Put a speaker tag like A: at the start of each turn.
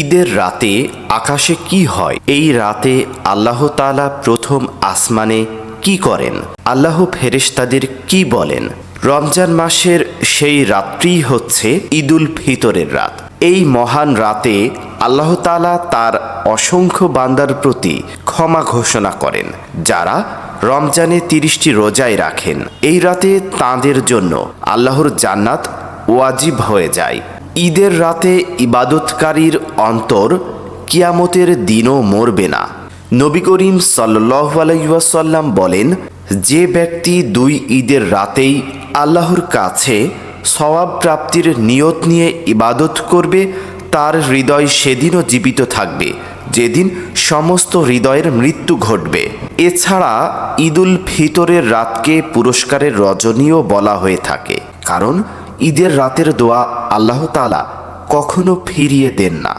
A: ঈদের রাতে আকাশে কি হয়? এই রাতে আল্লাহ তাআলা প্রথম আসমানে কি করেন? আল্লাহ ফেরেশতাদের কি বলেন? রমজান মাসের সেই রাত্রি হচ্ছে ঈদুল ফিতরের রাত। এই মহান রাতে আল্লাহ তাআলা তার অসংখ্য বান্দার প্রতি ক্ষমা ঘোষণা করেন, যারা রমজানে তিরিশটি রোজায় রাখেন। এই রাতে তাঁদের জন্য আল্লাহর জান্নাত ওয়াজিব হয়ে যায়। ঈদের রাতে ইবাদতকারীর অন্তর কিয়ামতের দিনও মরবে না। নবী করিম সাল্লাহ আলাইসাল্লাম বলেন, যে ব্যক্তি দুই ঈদের রাতেই আল্লাহর কাছে সওয়াব প্রাপ্তির নিয়ত নিয়ে ইবাদত করবে, তার হৃদয় সেদিনও জীবিত থাকবে, যেদিন সমস্ত হৃদয়ের মৃত্যু ঘটবে। এছাড়া ঈদুল ফিতরের রাতকে পুরস্কারের রজনীও বলা হয়ে থাকে, কারণ ঈদের রাতের দোয়া আল্লাহ তালা কখনো ফিরিয়ে দেন না।